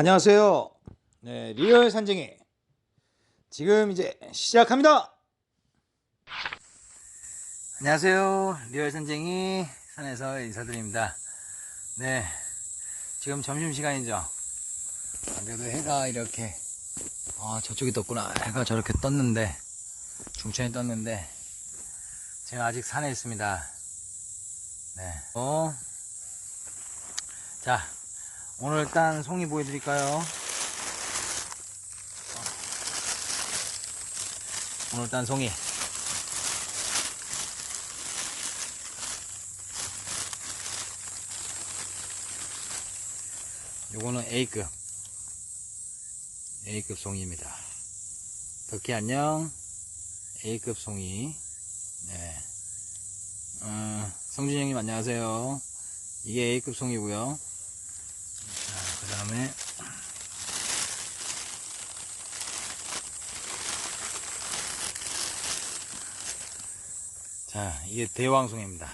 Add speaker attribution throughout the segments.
Speaker 1: 안녕하세요. 네, 리얼 산쟁이. 지금 이제 시작합니다. 안녕하세요. 리얼 산쟁이 산에서 인사드립니다. 네, 지금 점심 시간이죠. 안 그래도 해가 이렇게, 아, 저쪽이 떴구나. 해가 저렇게 떴는데, 중천이 떴는데, 제가 아직 산에 있습니다. 네. 어, 자, 오늘 일단 송이 보여드릴까요? 오늘 일단 송이. 요거는 A급. A급 송이입니다. 덕희 안녕. A급 송이. 네. 어, 성준 형님 안녕하세요. 이게 A급 송이고요. 자, 그 다음에 자, 이게 대왕송입니다.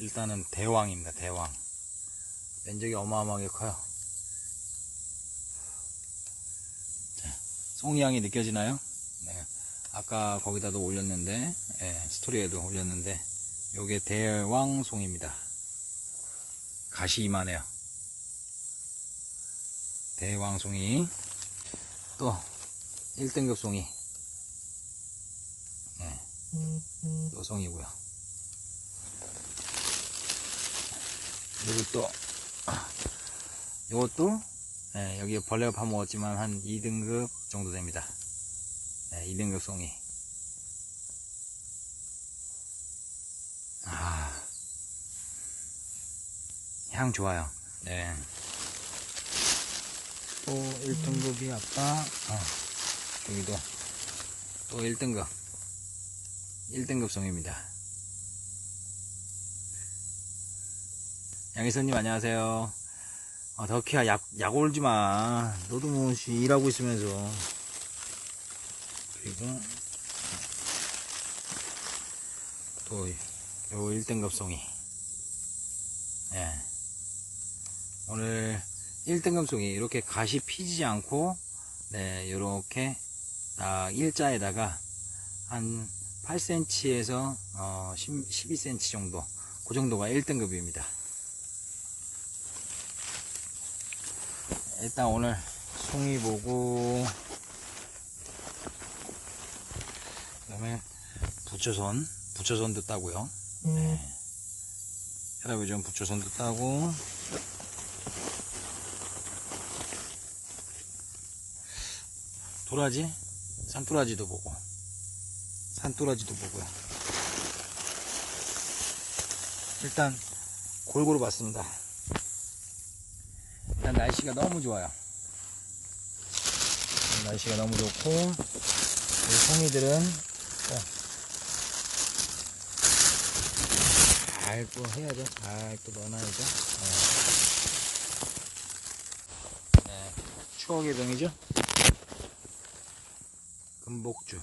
Speaker 1: 일단은 대왕입니다. 대왕. 면적이 어마어마하게 커요. 자, 송이향이 느껴지나요? 네. 아까 거기다도 올렸는데, 예, 스토리에도 올렸는데, 요게 대왕송입니다. 가시 이만해요. 대왕송이. 또, 1등급 송이. 네. 요 송이고요. 그리고 또, 요것도, 예, 여기 벌레가 파먹었지만 한 2등급 정도 됩니다. 네, 2등급 송이. 아, 향 좋아요. 네. 또 1등급이 아까, 어, 여기도 또 1등급. 1등급 송입니다. 양희선님 안녕하세요. 아, 덕희야, 약, 약 올지 마. 너도 뭐, 씨, 일하고 있으면서. 그리고, 또, 요 1등급 송이. 예. 오늘 1등급 송이 이렇게 가시 피지 않고, 네, 요렇게 딱 일자에다가 한 8cm에서 어, 10, 12cm 정도. 그 정도가 1등급입니다. 일단 오늘 송이 보고 그 다음에 부처선 부처선도 따고요. 네. 혈압요즘 부처선도 따고 도라지 산도라지도 보고 산도라지도 보고요. 일단 골고루 봤습니다. 일단 날씨가 너무 좋아요. 날씨가 너무 좋고 이 송이들은 잘 또 해야죠. 잘 또 넣어놔야죠. 네. 네, 추억의 병이죠. 금복주.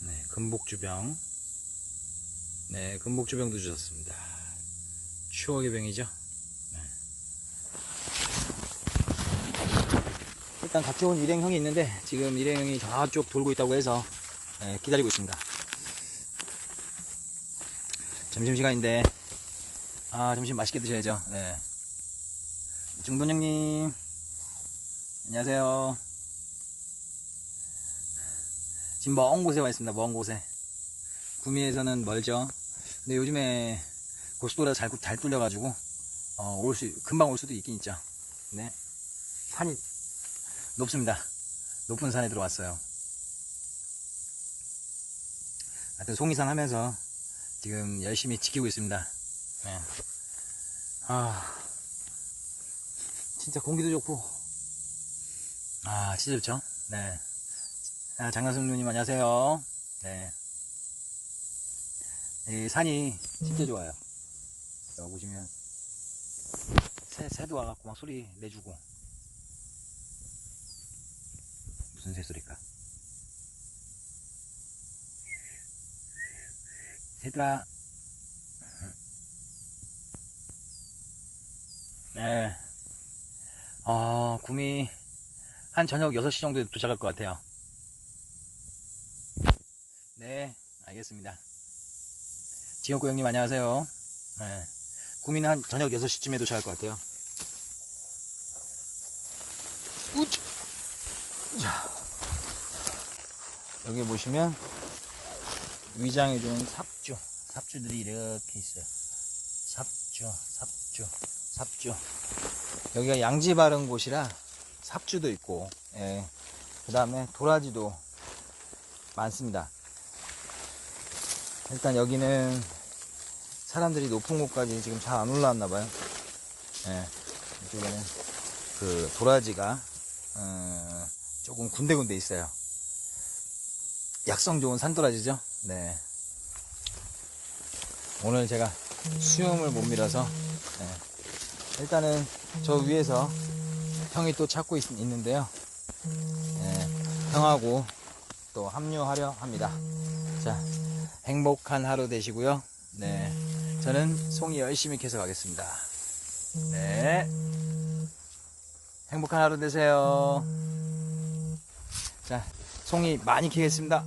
Speaker 1: 네, 금복주병. 네, 금복주병도 주셨습니다. 추억의 병이죠. 일단 같이 온 일행형이 있는데 지금 일행형이 저쪽 돌고 있다고 해서 네, 기다리고 있습니다. 점심시간인데 아 점심 맛있게 드셔야죠. 네. 중돈 형님 안녕하세요. 지금 먼 곳에 와 있습니다. 먼 곳에 구미에서는 멀죠. 근데 요즘에 고속도로가 잘, 잘 뚫려가지고 어, 올 수, 금방 올 수도 있긴 있죠. 네. 산이 높습니다. 높은 산에 들어왔어요. 하여튼 송이산 하면서 지금 열심히 지키고 있습니다. 네. 아, 진짜 공기도 좋고, 아, 진짜 좋죠? 네. 아, 장난승 누님 안녕하세요. 네. 이 산이 진짜 좋아요. 여기 보시면, 새, 새도 와갖고 막 소리 내주고, 무슨 새소리일까? 새들아. 네. 아, 구미 한 저녁 6시 정도에 도착할 것 같아요. 네, 알겠습니다. 지영구 형님 안녕하세요. 네. 구미는 한 저녁 6시쯤에 도착할 것 같아요. 우쭈. 자. 여기 보시면 위장해주는 삽주, 삽주들이 이렇게 있어요. 삽주, 삽주, 삽주. 여기가 양지 바른 곳이라 삽주도 있고, 예. 그 다음에 도라지도 많습니다. 일단 여기는 사람들이 높은 곳까지 지금 잘 안 올라왔나 봐요. 예. 이쪽에는 그 도라지가 어, 조금 군데군데 있어요. 약성 좋은 산도라지죠. 네. 오늘 제가 수영을 못 밀어서 네. 일단은 저 위에서 형이 또 찾고 있, 는데요 형하고 또 합류하려 합니다. 자, 행복한 하루 되시고요. 네. 저는 송이 열심히 캐서 가겠습니다. 네. 행복한 하루 되세요. 자, 송이 많이 캐겠습니다.